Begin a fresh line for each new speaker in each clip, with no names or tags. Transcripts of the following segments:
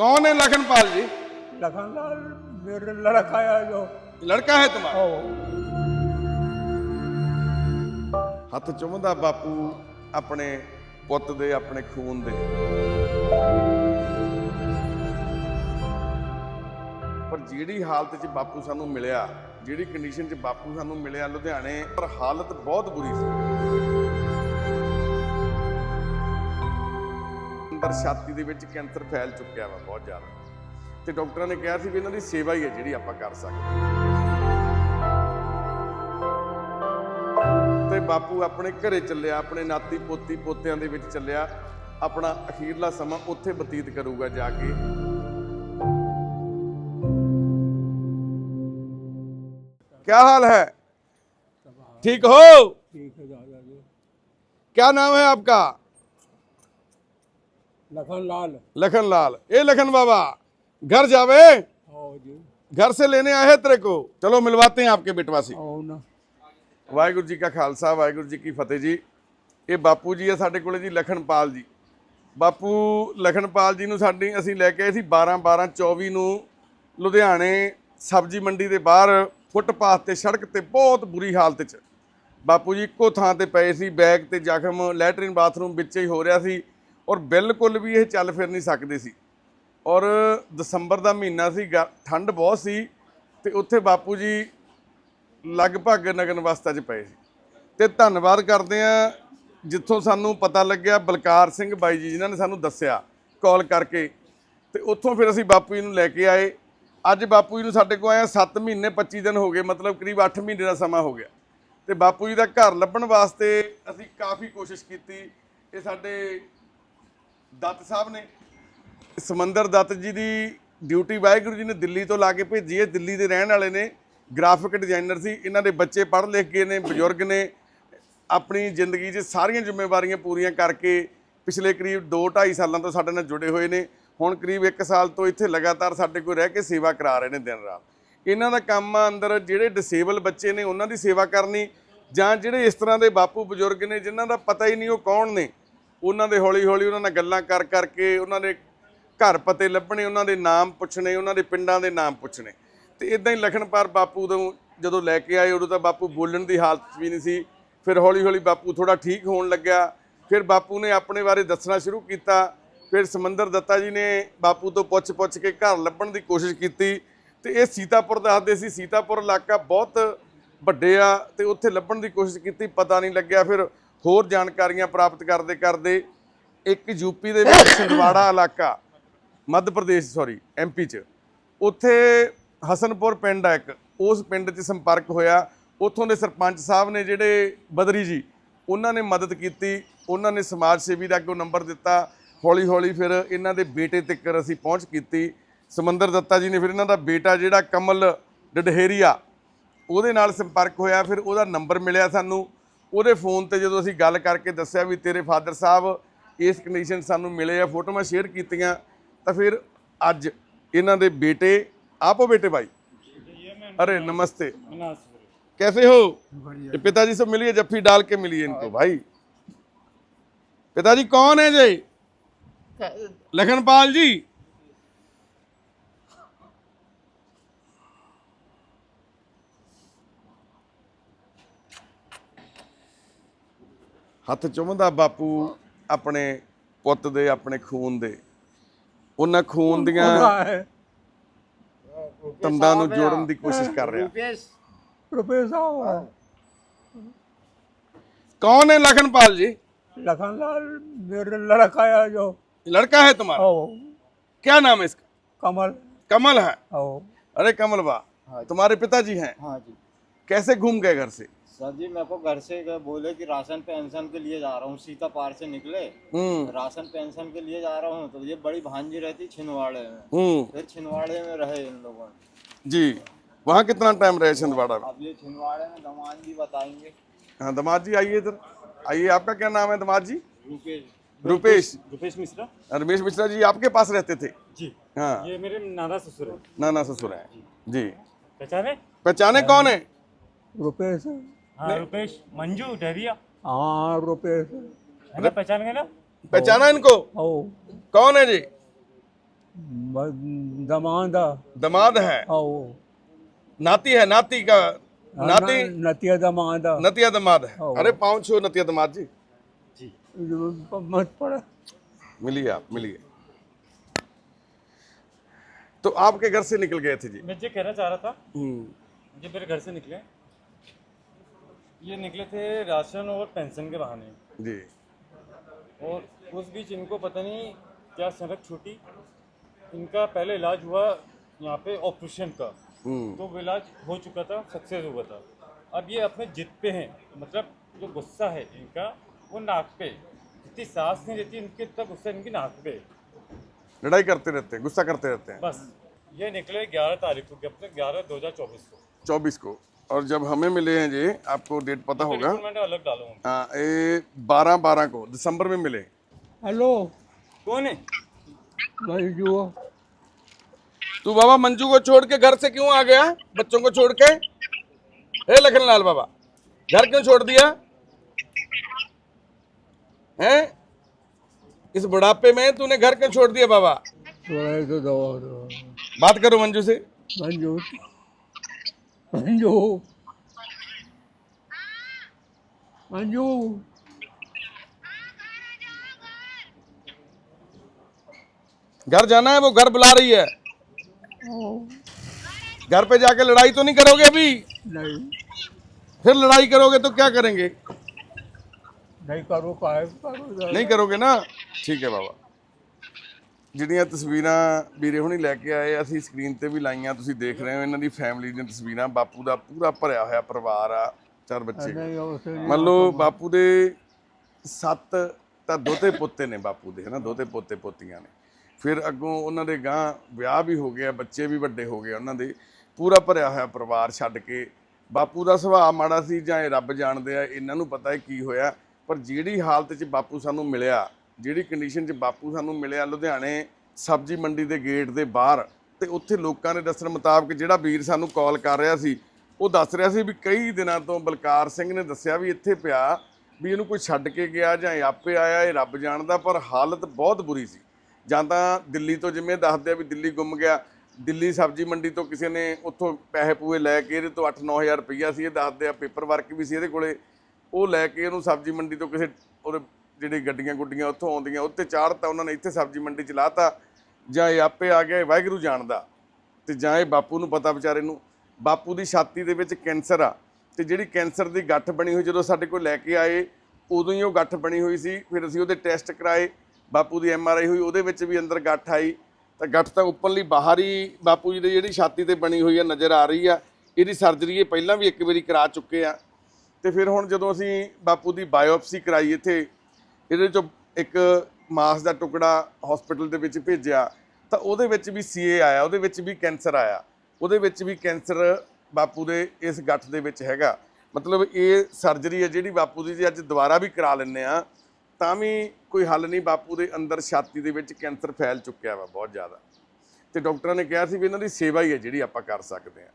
कौन है लखनपाल जी
लखनलाल मेरे लड़का है जो
लड़का है तुम्हारा
ओ
ਹੱਥ ਚੁੰਮਦਾ ਬਾਪੂ ਆਪਣੇ ਪੁੱਤ ਦੇ ਆਪਣੇ ਖੂਨ ਦੇ ਪਰ ਜਿਹੜੀ ਹਾਲਤ 'ਚ ਬਾਪੂ ਸਾਨੂੰ ਮਿਲਿਆ ਜਿਹੜੀ ਕੰਡੀਸ਼ਨ 'ਚ ਬਾਪੂ ਸਾਨੂੰ ਮਿਲਿਆ ਲੁਧਿਆਣੇ ਪਰ ਹਾਲਤ ਬਹੁਤ ਬੁਰੀ ਸੀ ਅੰਦਰ ਛਾਤੀ ਦੇ ਵਿੱਚ ਕੈਂਸਰ ਫੈਲ ਚੁੱਕਿਆ ਵਾ ਬਹੁਤ ਜ਼ਿਆਦਾ ਤੇ ਡਾਕਟਰਾਂ ਨੇ ਕਿਹਾ ਸੀ ਵੀ ਇਹਨਾਂ ਦੀ ਸੇਵਾ ਹੀ ਹੈ ਜਿਹੜੀ ਆਪਾਂ ਕਰ ਸਕਦੇ ਤੇ ਬਾਪੂ ਆਪਣੇ ਘਰੇ ਚੱਲਿਆ ਆਪਣੇ ਨਾਤੀ ਪੋਤੀ ਪੋਤਿਆਂ ਦੇ ਵਿੱਚ ਚੱਲਿਆ ਆਪਣਾ ਅਖੀਰਲਾ ਸਮਾਂ ਉੱਥੇ ਬਤੀਤ ਕਰੂਗਾ ਜਾ ਕੇ क्या हाल है ठीक हो
ठीक है दादाजी
क्या नाम है आपका
लखनलाल
लखन लाल ए लखन बाबा घर जावे
आओ जी
घर से लेने आए हैं तेरे को चलो मिलवाते हैं आपके बेटवा से
आओ ना
ਵਾਹਿਗੁਰੂ ਜੀ ਕਾ ਖਾਲਸਾ ਵਾਹਿਗੁਰੂ ਜੀ ਕੀ ਫਤਿਹ ਜੀ ਇਹ ਬਾਪੂ ਜੀ ਆ ਸਾਡੇ ਕੋਲੇ ਜੀ ਲਖਨਪਾਲ ਜੀ ਬਾਪੂ ਲਖਨਪਾਲ ਜੀ ਨੂੰ ਸਾਡੀ ਅਸੀਂ ਲੈ ਕੇ ਆਏ ਸੀ 12 12 24 ਨੂੰ ਲੁਧਿਆਣੇ ਸਬਜ਼ੀ ਮੰਡੀ ਦੇ ਬਾਹਰ ਫੁੱਟਪਾਥ ਤੇ ਸੜਕ ਤੇ ਬਹੁਤ ਬੁਰੀ ਹਾਲਤ 'ਚ ਬਾਪੂ ਜੀ ਇੱਕੋ ਥਾਂ ਤੇ ਪਏ ਸੀ ਬੈਗ ਤੇ ਜ਼ਖਮ ਲੈਟਰਿਨ ਬਾਥਰੂਮ ਵਿੱਚ ਹੀ ਹੋ ਰਿਹਾ ਸੀ ਔਰ ਬਿਲਕੁਲ ਵੀ ਇਹ ਚੱਲ ਫਿਰ ਨਹੀਂ ਸਕਦੇ ਸੀ। ਔਰ ਦਸੰਬਰ ਦਾ ਮਹੀਨਾ ਸੀ, ਗ- ਠੰਡ ਬਹੁਤ ਸੀ ਤੇ ਉੱਥੇ ਬਾਪੂ ਜੀ ਲਗਭਗ ਨਗਨ ਅਵਸਥਾ 'ਚ ਪਏ ਸੀ। ਤੇ ਧੰਨਵਾਦ ਕਰਦੇ ਆ ਜਿੱਥੋਂ ਸਾਨੂੰ ਪਤਾ ਲੱਗਿਆ, ਬਲਕਾਰ ਸਿੰਘ ਬਾਈ ਜੀ ਜਿਨ੍ਹਾਂ ਨੇ ਸਾਨੂੰ ਦੱਸਿਆ ਕਾਲ ਕਰਕੇ। ਤੇ ਉੱਥੋਂ ਫਿਰ ਅਸੀਂ ਬਾਪੂ ਜੀ ਨੂੰ ਲੈ ਕੇ ਆਏ। ਅੱਜ ਬਾਪੂ ਜੀ ਨੂੰ ਸਾਡੇ ਕੋਲ ਆਇਆ 7 ਮਹੀਨੇ 25 ਦਿਨ ਹੋ ਗਏ, ਮਤਲਬ ਕਰੀਬ 8 ਮਹੀਨੇ ਦਾ ਸਮਾਂ ਹੋ ਗਿਆ। ਤੇ ਬਾਪੂ ਜੀ ਦਾ ਘਰ ਲੱਭਣ ਵਾਸਤੇ ਅਸੀਂ ਕਾਫੀ ਕੋਸ਼ਿਸ਼ ਕੀਤੀ। ਇਹ ਸਾਡੇ ਦੱਤ ਸਾਹਿਬ ਨੇ, ਸਮੰਦਰ ਦੱਤ ਜੀ ਦੀ ਡਿਊਟੀ ਵਾਹਿਗੁਰੂ ਜੀ ਨੇ ਦਿੱਲੀ ਤੋਂ ਲਾ ਕੇ ਭੇਜੀ ਹੈ। ਦਿੱਲੀ ਦੇ ਰਹਿਣ ਵਾਲੇ ਨੇ, ਗ੍ਰਾਫਿਕ ਡਿਜ਼ਾਈਨਰ ਸੀ। ਇਹਨਾਂ ਦੇ ਬੱਚੇ ਪੜ੍ਹ ਲਿਖ ਗਏ ਨੇ, ਬਜ਼ੁਰਗ ਨੇ। ਆਪਣੀ ਜ਼ਿੰਦਗੀ 'ਚ ਸਾਰੀਆਂ ਜ਼ਿੰਮੇਵਾਰੀਆਂ ਪੂਰੀਆਂ ਕਰਕੇ ਪਿਛਲੇ ਕਰੀਬ 2 2.5 ਸਾਲਾਂ ਤੋਂ ਸਾਡੇ ਨਾਲ ਜੁੜੇ ਹੋਏ ਨੇ। ਹੁਣ ਕਰੀਬ 1 ਸਾਲ ਤੋਂ ਇੱਥੇ ਲਗਾਤਾਰ ਸਾਡੇ ਕੋਲ ਰਹਿ ਕੇ ਸੇਵਾ ਕਰਾ ਰਹੇ ਨੇ ਦਿਨ ਰਾਤ। ਇਹਨਾਂ ਦਾ ਕੰਮ ਆ ਅੰਦਰ ਜਿਹੜੇ ਡਿਸੇਬਲ ਬੱਚੇ ਨੇ, ਉਹਨਾਂ ਦੀ ਸੇਵਾ ਕਰਨੀ ਜਾਂ ਜਿਹੜੇ ਇਸ ਤਰ੍ਹਾਂ ਦੇ ਬਾਪੂ ਬਜ਼ੁਰਗ ਨੇ, ਜਿਨ੍ਹਾਂ ਦਾ ਪਤਾ ਹੀ ਨਹੀਂ ਉਹ ਕੌਣ ਨੇ ਉਹਨਾਂ ਦੇ ਹੌਲੀ ਹੌਲੀ ਉਹਨਾਂ ਨਾਲ ਗੱਲਾਂ ਕਰ ਕਰਕੇ ਉਹਨਾਂ ਦੇ ਘਰ ਪਤੇ ਲੱਭਣੇ, ਉਹਨਾਂ ਦੇ ਨਾਮ ਪੁੱਛਣੇ, ਉਹਨਾਂ ਦੇ ਪਿੰਡਾਂ ਦੇ ਨਾਮ ਪੁੱਛਣੇ। ਤੇ ਇਦਾਂ ਹੀ ਲਖਨਪਾਰ ਬਾਪੂ ਤੋਂ ਜਦੋਂ ਲੈ ਕੇ ਆਏ ਉਦੋਂ ਤਾਂ ਬਾਪੂ ਬੋਲਣ ਦੀ ਹਾਲਤ ਵੀ ਨਹੀਂ ਸੀ। ਫਿਰ ਹੌਲੀ ਹੌਲੀ ਬਾਪੂ ਥੋੜਾ ਠੀਕ ਹੋਣ ਲੱਗਿਆ। ਫਿਰ ਬਾਪੂ ਨੇ ਆਪਣੇ ਬਾਰੇ ਦੱਸਣਾ ਸ਼ੁਰੂ ਕੀਤਾ। ਫਿਰ ਸਮੰਦਰ ਦੱਤਾ ਜੀ ਨੇ ਬਾਪੂ ਤੋਂ ਪੁੱਛ-ਪੁੱਛ ਕੇ ਘਰ ਲੱਭਣ ਦੀ ਕੋਸ਼ਿਸ਼ ਕੀਤੀ। ਤੇ ਇਹ ਸੀਤਾਪੁਰ ਦੱਸਦੇ ਸੀ। ਸੀਤਾਪੁਰ ਇਲਾਕਾ ਬਹੁਤ ਵੱਡੇ ਆ ਤੇ ਉੱਥੇ ਲੱਭਣ ਦੀ ਕੋਸ਼ਿਸ਼ ਕੀਤੀ, ਪਤਾ ਨਹੀਂ ਲੱਗਿਆ। ਫਿਰ ਹੋਰ ਜਾਣਕਾਰੀਆਂ ਪ੍ਰਾਪਤ ਕਰਦੇ ਕਰਦੇ ਇੱਕ ਯੂਪੀ ਦੇ ਵਿੱਚ ਛਿੰਦਵਾੜਾ ਇਲਾਕਾ, ਮੱਧ ਪ੍ਰਦੇਸ਼ ਸੌਰੀ ਐਮਪੀ ਚ। ਉੱਥੇ ਹਸਨਪੁਰ ਪਿੰਡ ਆ ਇੱਕ, ਉਸ ਪਿੰਡ 'ਚ ਸੰਪਰਕ ਹੋਇਆ। ਉੱਥੋਂ ਦੇ ਸਰਪੰਚ ਸਾਹਿਬ ਨੇ ਜਿਹੜੇ ਬਦਰੀ ਜੀ, ਉਹਨਾਂ ਨੇ ਮਦਦ ਕੀਤੀ, ਉਹਨਾਂ ਨੇ ਸਮਾਜ ਸੇਵੀ ਦਾ ਅੱਗੋਂ ਨੰਬਰ ਦਿੱਤਾ। ਹੌਲੀ ਹੌਲੀ ਫਿਰ ਇਹਨਾਂ ਦੇ ਬੇਟੇ ਤੱਕ ਅਸੀਂ ਪਹੁੰਚ ਕੀਤੀ। ਸਮੰਦਰ ਦੱਤਾ ਜੀ ਨੇ ਫਿਰ ਇਹਨਾਂ ਦਾ ਬੇਟਾ ਜਿਹੜਾ ਕਮਲ ਡਡਹੇਰੀਆ, ਉਹਦੇ ਨਾਲ ਸੰਪਰਕ ਹੋਇਆ। ਫਿਰ ਉਹਦਾ ਨੰਬਰ ਮਿਲਿਆ ਸਾਨੂੰ। ਉਹਦੇ ਫੋਨ ਤੇ ਜਦੋਂ ਅਸੀਂ ਗੱਲ ਕਰਕੇ ਦੱਸਿਆ ਵੀ ਤੇਰੇ ਫਾਦਰ ਸਾਹਿਬ ਇਸ ਕੰਡੀਸ਼ਨ 'ਚ ਸਾਨੂੰ ਮਿਲੇ ਆ ਫੋਟੋਆਂ ਸ਼ੇਅਰ ਕੀਤੀਆਂ ਤਾਂ ਫਿਰ ਅੱਜ ਇਹਨਾਂ ਦੇ ਬੇਟੇ ਆਪੋ बेटे भाई अरे नमस्ते कैसे हो ये पिताजी से मिलिए जफ्फी डाल के मिलिए इनको भाई पिताजी कौन है जी लखनपाल जी ਹੱਥ ਚੁੰਮਦਾ ਬਾਪੂ ਆਪਣੇ ਪੁੱਤ ਦੇ ਆਪਣੇ ਖੂਨ ਦੇ ਉਹਨਾਂ ਖੂਨ ਦੀਆਂ
है
ਤੰਦਾਂ ਨੂੰ ਜੋੜਨ ਦੀ ਕੋਸ਼ਿਸ਼ ਕਰ ਰਿਹਾ
रुपये साहब है
कौन है लखनपाल जी
लखनलाल मेरे लड़का है जो
लड़का है तुम्हारा
आओ
क्या नाम है इसका
कमल
कमल है
आओ
अरे कमल वाह तुम्हारे पिताजी हैं
हाँ जी
कैसे घूम गए घर से
सर जी मेरे को घर से बोले कि राशन पेंशन के लिए जा रहा हूँ सीता पार से निकले।
हम्म।
राशन पेंशन के लिए जा रहा हूँ तो ये बड़ी भांजी रहती छिंदवाड़े में।
हम्म।
फिर छिंदवाड़े में रहे इन लोगों ने।
जी वहाँ कितना टाइम रहे छिंदवाड़ा में?
अब ये छिंदवाड़े में दमान जी बताएँगे।
हाँ दमाद जी आइए इधर। आइए आपका क्या नाम है दमाद जी?
रुकेश
रुपेश।
रुपेश मिश्रा।
रमेश मिश्रा जी आपके पास रहते थे?
जी।
हाँ।
ये मेरे नाना ससुर है।
नाना ससुर हैं। जी।
पहचाने?
पहचाने कौन है?
रुपये से
हाँ रुपेश मंजू डहरिया
हाँ
है ना पहचान गए ना?
पहचाना इनको?
आओ
कौन है जी?
दमादा।
दमाद है।
आओ
नाती है नाती का नाती
न- नतिया दमादा।
नतिया दमाद है।
हाँ।
अरे पाँच छो नतिया दमाद जी।
मत पड़ा
मिलिए आप मिलिए। तो आपके घर से निकल गए थे जी।
मैं ये कहना चाह रहा था
हम्म,
ये मेरे घर से निकले ये निकले थे राशन और पेंशन के बहाने।
जी।
और उस बीच इनको पता नहीं क्या सड़क छूटी। इनका पहले इलाज हुआ यहाँ पे ऑपरेशन का।
हम्म,
तो वो इलाज हो चुका था सक्सेस हुआ था। अब ये अपने जिद पे हैं मतलब जो गुस्सा है इनका वो नाक पे। जितनी सांस नहीं रहती इनके तक गुस्सा इनकी नाक पे।
लड़ाई करते रहते हैं गुस्सा करते रहते हैं।
बस ये निकले ग्यारह तारीख को अपने ग्यारह दो हज़ार चौबीस को।
चौबीस को। और जब हमें मिले हैं जी आपको डेट पता होगा।
मैंने अलग डालूँगा
हाँ ये बारह बारह को दिसंबर में मिले।
हेलो।
कौन है?
भाई जो
तू बाबा मंजू को छोड़ के घर से क्यों आ गया? बच्चों को छोड़ के? हे लखनलाल बाबा घर क्यों छोड़ दिया? हैं? इस बुढ़ापे में तूने घर क्यों छोड़ दिया बाबा?
तो दवा दो।
बात करो मंजू से।
मंजू अंजू अंजू
घर जाना है वो घर बुला रही है। घर पे जाके लड़ाई तो नहीं करोगे अभी?
नहीं।
फिर लड़ाई करोगे तो क्या करेंगे?
नहीं करो, करो
नहीं करोगे ना? ठीक है बाबा। ਜਿਹੜੀਆਂ ਤਸਵੀਰਾਂ ਵੀਰੇ ਹੁਣੀ ਲੈ ਕੇ ਆਏ ਅਸੀਂ ਸਕਰੀਨ ਤੇ ਵੀ ਲਾਈਆਂ ਤੁਸੀਂ ਦੇਖ ਰਹੇ ਹੋ ਇਹਨਾਂ ਦੀ ਫੈਮਿਲੀ ਦੀਆਂ ਤਸਵੀਰਾਂ। ਬਾਪੂ ਦਾ ਪੂਰਾ ਭਰਿਆ ਹੋਇਆ ਪਰਿਵਾਰ ਆ ਚਾਰ ਬੱਚੇ। ਮੰਨ ਲਓ ਬਾਪੂ ਦੇ। ਸੱਤ ਤਾਂ ਦੋਤੇ ਪੋਤੇ ਨੇ ਬਾਪੂ ਦੇ ਹਨਾ ਦੋਤੇ ਪੋਤੇ ਪੋਤੀਆਂ ਨੇ। ਫਿਰ ਅੱਗੋਂ ਉਹਨਾਂ ਦੇ ਗਾਂ ਵਿਆਹ ਵੀ ਹੋ ਗਿਆ ਬੱਚੇ ਵੀ ਵੱਡੇ ਹੋ ਗਏ ਉਹਨਾਂ ਦੇ। ਪੂਰਾ ਭਰਿਆ ਹੋਇਆ ਪਰਿਵਾਰ ਛੱਡ ਕੇ। ਬਾਪੂ ਦਾ ਸੁਭਾਅ ਮਾੜਾ ਸੀ ਜਾਂ ਇਹ ਰੱਬ ਜਾਣਦੇ ਆ ਇਹਨਾਂ ਨੂੰ ਪਤਾ ਹੈ ਕੀ ਹੋਇਆ। ਪਰ ਜਿਹੜੀ ਹਾਲਤ 'ਚ ਬਾਪੂ ਸਾਨੂੰ ਮਿਲਿਆ ਜਿਹੜੀ ਕੰਡੀਸ਼ਨ 'ਚ ਬਾਪੂ ਸਾਨੂੰ ਮਿਲਿਆ ਲੁਧਿਆਣੇ ਸਬਜ਼ੀ ਮੰਡੀ ਦੇ ਗੇਟ ਦੇ ਬਾਹਰ ਤੇ ਉੱਥੇ ਲੋਕਾਂ ਨੇ ਦੱਸਣ ਮੁਤਾਬਕ ਜਿਹੜਾ ਵੀਰ ਸਾਨੂੰ ਕਾਲ ਕਰ ਰਿਹਾ ਸੀ, ਉਹ ਦੱਸ ਰਿਹਾ ਸੀ ਵੀ ਕਈ ਦਿਨਾਂ ਤੋਂ ਬਲਕਾਰ ਸਿੰਘ ਨੇ ਦੱਸਿਆ ਵੀ ਇੱਥੇ ਪਿਆ ਵੀ ਇਹਨੂੰ ਕੋਈ ਛੱਡ ਕੇ ਗਿਆ ਜਾਂ ਆਪੇ ਆਇਆ, ਇਹ ਰੱਬ ਜਾਣਦਾ, ਪਰ ਹਾਲਤ ਬਹੁਤ ਬੁਰੀ ਸੀ। ਜਾਂ ਤਾਂ ਦਿੱਲੀ ਤੋਂ ਜਿਵੇਂ ਦੱਸਦੇ ਆ ਵੀ ਦਿੱਲੀ ਗੁੰਮ ਗਿਆ, ਦਿੱਲੀ ਸਬਜ਼ੀ ਮੰਡੀ ਤੋਂ ਕਿਸੇ ਨੇ ਉੱਥੋਂ ਪੈਸੇ ਪੂਏ ਲੈ ਕੇ ਇਹਦੇ ਤੋਂ 8-9000 ਰੁਪਈਆ ਸੀ, ਇਹ ਦੱਸਦੇ ਆ ਪੇਪਰ ਵਰਕ ਵੀ ਸੀ ਇਹਦੇ ਕੋਲੇ, ਉਹ ਲੈ ਕੇ ਇਹਨੂੰ ਸਬਜ਼ੀ ਮੰਡੀ ਤੋਂ ਕਿਸੇ ਉਹਦੇ ਜਿਹੜੀ ਗੱਡੀਆਂ ਗੁੱਡੀਆਂ ਉੱਥੋਂ ਆਉਂਦੀਆਂ ਉੱਤੇ ਚਾੜਤਾ ਉਹਨਾਂ ਨੇ ਇੱਥੇ ਸਬਜ਼ੀ ਮੰਡੀ ਚ ਲਾਤਾ, ਜਾਂ ਇਹ ਆਪੇ ਆ ਗਿਆ, ਇਹ ਵਾਹਿਗੁਰੂ ਜਾਣਦਾ। ਤੇ ਜਾਂ ਇਹ ਬਾਪੂ ਨੂੰ ਪਤਾ ਵਿਚਾਰੇ ਨੂੰ, ਬਾਪੂ ਦੀ ਛਾਤੀ ਦੇ ਵਿੱਚ ਕੈਂਸਰ ਆ। ਤੇ ਜਿਹੜੀ ਕੈਂਸਰ ਦੀ ਗੱਠ ਬਣੀ ਹੋਈ, ਜਦੋਂ ਸਾਡੇ ਕੋਲ ਲੈ ਕੇ ਆਏ, ਉਦੋਂ ਹੀ ਉਹ ਗੱਠ ਬਣੀ ਹੋਈ ਸੀ, ਫਿਰ ਅਸੀਂ ਉਹਦੇ ਟੈਸਟ ਕਰਾਏ, ਬਾਪੂ ਦੀ ਐਮ ਆਰ ਆਈ ਹੋਈ, ਉਹਦੇ ਵਿੱਚ ਵੀ ਅੰਦਰ ਗੱਠ ਆਈ। ਤਾਂ ਗੱਠ ਤਾਂ ਉੱਪਰਲੀ ਬਾਹਰ ਹੀ ਬਾਪੂ ਜੀ ਦੀ ਜਿਹੜੀ ਛਾਤੀ ਤੇ ਬਣੀ ਹੋਈ ਆ, ਨਜ਼ਰ ਆ ਰਹੀ ਆ। ਇਹਦੀ ਸਰਜਰੀ ਇਹ ਪਹਿਲਾਂ ਵੀ ਇੱਕ ਵਾਰੀ ਕਰਾ ਚੁੱਕੇ ਆ। ਤੇ ਫਿਰ ਹੁਣ ਜਦੋਂ ਅਸੀਂ ਬਾਪੂ ਦੀ ਬਾਇਓਪਸੀ ਕਰਾਈ ਇੱਥੇ ਇਹਦੇ ਚੋਂ ਇੱਕ ਮਾਸ ਦਾ ਟੁਕੜਾ ਹਸਪੀਟਲ ਦੇ ਵਿੱਚ ਭੇਜਿਆ, ਤਾਂ ਉਹਦੇ ਵਿੱਚ ਵੀ ਸੀਏ ਆਇਆ, ਉਹਦੇ ਵਿੱਚ ਵੀ ਕੈਂਸਰ ਆਇਆ। ਉਹਦੇ ਵਿੱਚ ਵੀ ਕੈਂਸਰ ਬਾਪੂ ਦੇ ਇਸ ਗੱਠ ਦੇ ਵਿੱਚ ਹੈਗਾ। ਮਤਲਬ ਇਹ ਸਰਜਰੀ ਹੈ ਜਿਹੜੀ ਬਾਪੂ ਦੀ, ਜੇ ਅੱਜ ਦੁਬਾਰਾ ਵੀ ਕਰਾ ਲੈਂਦੇ ਆ ਤਾਂ ਵੀ ਕੋਈ ਹੱਲ ਨਹੀਂ ਬਾਪੂ ਦੇ ਅੰਦਰ ਛਾਤੀ ਦੇ ਵਿੱਚ ਕੈਂਸਰ ਫੈਲ ਚੁੱਕਿਆ ਵਾ ਬਹੁਤ ਜ਼ਿਆਦਾ। ਤੇ ਡਾਕਟਰਾਂ ਨੇ ਕਿਹਾ ਸੀ ਵੀ ਇਹਨਾਂ ਦੀ ਸੇਵਾ ਹੀ ਹੈ ਜਿਹੜੀ ਆਪਾਂ ਕਰ ਸਕਦੇ ਆ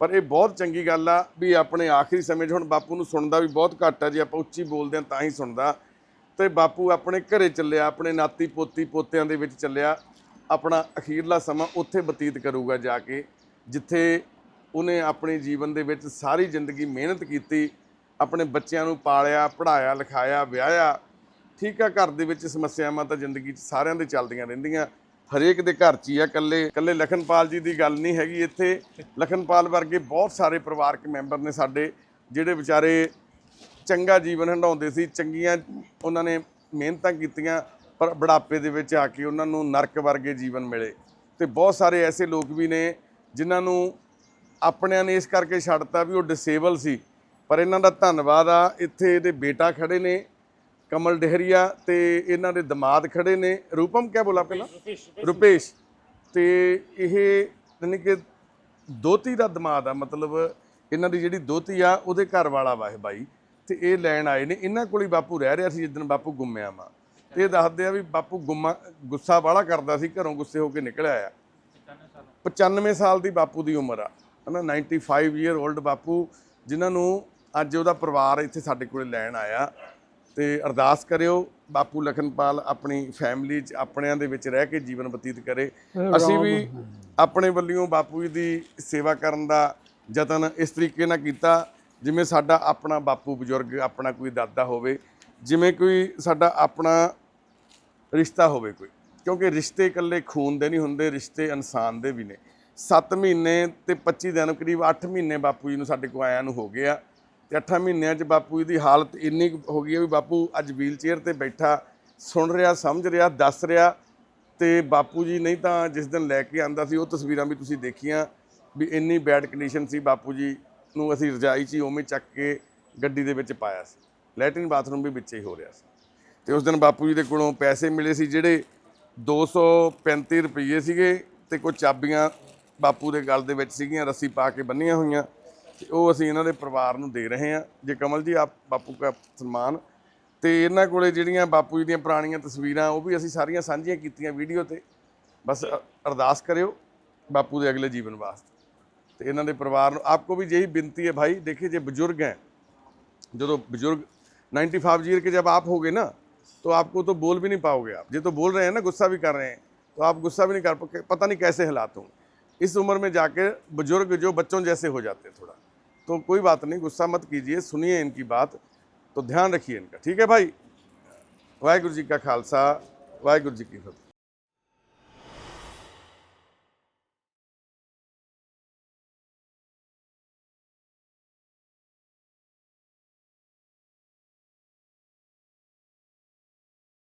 ਪਰ ਇਹ ਬਹੁਤ ਚੰਗੀ ਗੱਲ ਆ ਵੀ ਆਪਣੇ ਆਖਰੀ ਸਮੇਂ 'ਚ ਹੁਣ ਬਾਪੂ ਨੂੰ ਸੁਣਦਾ ਵੀ ਬਹੁਤ ਘੱਟ ਆ, ਜੇ ਆਪਾਂ ਉੱਚੀ ਬੋਲਦੇ ਆ ਤਾਂ ਹੀ ਸੁਣਦਾ। ਤੇ ਬਾਪੂ ਆਪਣੇ ਘਰੇ ਚੱਲਿਆ, ਆਪਣੇ ਨਾਤੀ ਪੋਤੀ ਪੋਤਿਆਂ ਦੇ ਵਿੱਚ ਚੱਲਿਆ, ਆਪਣਾ ਅਖੀਰਲਾ ਸਮਾਂ ਉੱਥੇ ਬਤੀਤ ਕਰੂਗਾ ਜਾ ਕੇ, ਜਿੱਥੇ ਉਹਨੇ ਆਪਣੇ ਜੀਵਨ ਦੇ ਵਿੱਚ ਸਾਰੀ ਜ਼ਿੰਦਗੀ ਮਿਹਨਤ ਕੀਤੀ, ਆਪਣੇ ਬੱਚਿਆਂ ਨੂੰ ਪਾਲਿਆ, ਪੜ੍ਹਾਇਆ, ਲਿਖਾਇਆ, ਵਿਆਹਿਆ, ਠੀਕ ਆ, ਘਰ ਦੇ ਵਿੱਚ ਸਮੱਸਿਆਵਾਂ ਤਾਂ ਜ਼ਿੰਦਗੀ 'ਚ ਸਾਰਿਆਂ ਦੇ ਚੱਲਦੀਆਂ ਰਹਿੰਦੀਆਂ, ਹਰੇਕ ਦੇ ਘਰ 'ਚ ਹੀ ਆ ਕੱਲੇ ਕੱਲੇ ਲਖਨਪਾਲ ਜੀ ਦੀ ਗੱਲ ਨਹੀਂ ਹੈਗੀ ਇੱਥੇ, ਲਖਨਪਾਲ ਵਰਗੇ ਬਹੁਤ ਸਾਰੇ ਪਰਿਵਾਰਕ ਮੈਂਬਰ ਨੇ ਸਾਡੇ, ਜਿਹੜੇ ਵਿਚਾਰੇ ਚੰਗਾ ਜੀਵਨ ਹੰਡਾਉਂਦੇ ਸੀ ਚੰਗੀਆਂ ਉਹਨਾਂ ਨੇ ਮਿਹਨਤਾਂ ਕੀਤੀਆਂ ਪਰ ਬੁਢਾਪੇ ਦੇ ਵਿੱਚ ਆ ਕੇ ਉਹਨਾਂ ਨੂੰ ਨਰਕ ਵਰਗੇ ਜੀਵਨ ਮਿਲੇ। ਤੇ ਬਹੁਤ ਸਾਰੇ ਐਸੇ ਲੋਕ ਵੀ ਨੇ ਜਿਨ੍ਹਾਂ ਨੂੰ ਆਪਣਿਆਂ ਨੇ ਇਸ ਕਰਕੇ ਛੱਡਤਾ ਵੀ ਉਹ ਡਿਸੇਬਲ ਸੀ। ਪਰ ਇਹਨਾਂ ਦਾ ਧੰਨਵਾਦ ਆ ਇੱਥੇ ਇਹਦੇ ਬੇਟਾ ਖੜੇ ਨੇ ਕਮਲ ਡਹਿਰੀਆ ਤੇ ਇਹਨਾਂ ਦੇ ਦਮਾਦ ਖੜੇ ਨੇ। ਰੂਪਮ ਕਿਆ ਬੋਲਾ ਪਹਿਲਾਂ? ਰੁਪੇਸ਼ ਤੇ ਇਹ ਯਾਨੀ ਕਿ ਦੋਤੀ ਦਾ ਦਮਾਦ ਆ ਮਤਲਬ ਇਹਨਾਂ ਦੀ ਜਿਹੜੀ ਦੋਤੀ ਆ ਉਹਦੇ ਘਰ ਵਾਲਾ ਵਾ ਇਹ ਬਾਈ। ਤੇ ਇਹ ਲੈਣ ਆਏ ਨੇ ਇਹਨਾਂ ਕੋਲ ਹੀ ਬਾਪੂ ਰਹਿ ਰਿਹਾ ਸੀ ਜਿੱਦਣ ਬਾਪੂ ਗੁੰਮਿਆ ਵਾ। ਤੇ ਇਹ ਦੱਸਦੇ ਆ ਵੀ ਬਾਪੂ ਗੁੰਮਾ ਗੁੱਸਾ ਬਾਹਲਾ ਕਰਦਾ ਸੀ ਘਰੋਂ ਗੁੱਸੇ ਹੋ ਕੇ ਨਿਕਲਿਆ ਆ 95 ਸਾਲ ਦੀ ਬਾਪੂ ਦੀ ਉਮਰ ਆ। ਹਨਾ 95 ਈਅਰ 올ਡ ਬਾਪੂ ਜਿਨ੍ਹਾਂ ਨੂੰ ਅੱਜ ਉਹਦਾ ਪਰਿਵਾਰ ਇੱਥੇ ਸਾਡੇ ਕੋਲੇ ਲੈਣ ਆਇਆ। ਤੇ ਅਰਦਾਸ ਕਰਿਓ ਬਾਪੂ ਲਖਨਪਾਲ ਆਪਣੀ ਫੈਮਿਲੀ 'ਚ ਆਪਣਿਆਂ ਦੇ ਵਿੱਚ ਰਹਿ ਕੇ ਜੀਵਨ ਬਤੀਤ ਕਰੇ। ਅਸੀਂ ਵੀ ਆਪਣੇ ਵੱਲੋਂ ਬਾਪੂ ਜੀ ਦੀ ਸੇਵਾ ਕਰਨ ਦਾ ਯਤਨ ਇਸ ਤਰੀਕੇ ਨਾਲ ਕੀਤਾ। ਜਿਵੇਂ ਸਾਡਾ ਆਪਣਾ ਬਾਪੂ ਬਜ਼ੁਰਗ, ਆਪਣਾ ਕੋਈ ਦਾਦਾ ਹੋਵੇ, ਜਿਵੇਂ ਕੋਈ ਸਾਡਾ ਆਪਣਾ ਰਿਸ਼ਤਾ ਹੋਵੇ ਕੋਈ, ਕਿਉਂਕਿ ਰਿਸ਼ਤੇ ਇਕੱਲੇ ਖੂਨ ਦੇ ਨਹੀਂ ਹੁੰਦੇ, ਰਿਸ਼ਤੇ ਇਨਸਾਨ ਦੇ ਵੀ ਨੇ। 7 ਮਹੀਨੇ ਤੇ 25 ਦਿਨ, ਕਰੀਬ 8 ਮਹੀਨੇ ਬਾਪੂ ਜੀ ਨੂੰ ਸਾਡੇ ਕੋਲ ਆਇਆਂ ਨੂੰ ਹੋ ਗਿਆ ਆ ਤੇ 8 ਮਹੀਨਿਆਂ 'ਚ ਬਾਪੂ ਜੀ ਦੀ ਹਾਲਤ ਇੰਨੀ ਕੁ ਹੋ ਗਈ ਹੈ ਵੀ ਬਾਪੂ ਅੱਜ ਵੀਲ ਚੇਅਰ ਤੇ ਬੈਠਾ, ਸੁਣ ਰਿਹਾ, ਸਮਝ ਰਿਹਾ, ਦੱਸ ਰਿਹਾ ਤੇ ਬਾਪੂ ਜੀ ਨਹੀਂ ਤਾਂ ਜਿਸ ਦਿਨ ਲੈ ਕੇ ਆਂਦਾ ਸੀ, ਉਹ ਤਸਵੀਰਾਂ ਵੀ ਤੁਸੀਂ ਦੇਖੀਆਂ ਵੀ ਇੰਨੀ ਬੈਡ ਕੰਡੀਸ਼ਨ ਸੀ ਬਾਪੂ ਜੀ ਨੂੰ ਅਸੀਂ ਰਜਾਈ 'ਚ ਹੀ ਉਵੇਂ ਚੱਕ ਕੇ ਗੱਡੀ ਦੇ ਵਿੱਚ ਪਾਇਆ ਸੀ। ਲੈਟਰਿਨ ਬਾਥਰੂਮ ਵੀ ਵਿੱਚ ਹੀ ਹੋ ਰਿਹਾ ਸੀ। ਤੇ ਉਸ ਦਿਨ ਬਾਪੂ ਜੀ ਦੇ ਕੋਲੋਂ ਪੈਸੇ ਮਿਲੇ ਸੀ ਜਿਹੜੇ 235 ਰੁਪਏ ਸੀਗੇ ਤੇ ਕੋਈ ਚਾਬੀਆਂ ਬਾਪੂ ਦੇ ਗਲ ਦੇ ਵਿੱਚ ਸੀਗੀਆਂ, ਰੱਸੀ ਪਾ ਕੇ ਬੰਨੀਆਂ ਹੋਈਆਂ। ਤੇ ਉਹ ਅਸੀਂ ਇਹਨਾਂ ਦੇ ਪਰਿਵਾਰ ਨੂੰ ਦੇ ਰਹੇ ਹਾਂ। ਜੇ ਕਮਲ ਜੀ, ਆਪ ਬਾਪੂ ਦਾ ਸਨਮਾਨ। ਤੇ ਇਹਨਾਂ ਕੋਲੇ ਜਿਹੜੀਆਂ ਬਾਪੂ ਜੀ ਦੀਆਂ ਪੁਰਾਣੀਆਂ ਤਸਵੀਰਾਂ, ਉਹ ਵੀ ਅਸੀਂ ਸਾਰੀਆਂ ਸਾਂਝੀਆਂ ਕੀਤੀਆਂ ਵੀਡੀਓ ਤੇ। ਬਸ ਅ- ਅਰਦਾਸ ਕਰਿਓ ਬਾਪੂ ਦੇ ਅਗਲੇ ਜੀਵਨ ਵਾਸਤੇ। तो ਤੇ परिवार को आपको भी यही बेनती है भाई, देखिए जो बुज़ुर्ग हैं जो तो बुज़ुर्ग नाइन्टी फाइव ईयर के जब आप हो गए ना तो आपको तो बोल भी नहीं पाओगे आप। जो तो बोल रहे हैं ना, गुस्सा भी कर रहे हैं तो आप गुस्सा भी नहीं कर पता नहीं कैसे हालात होंगे। इस उम्र में जाके बुज़ुर्ग जो बच्चों जैसे हो जाते हैं थोड़ा तो कोई बात नहीं, गुस्सा मत कीजिए, सुनिए इनकी बात तो ध्यान रखिए इनका। ठीक है भाई? वाहगुरु जी का खालसा, वाहगुरु जी की फतह।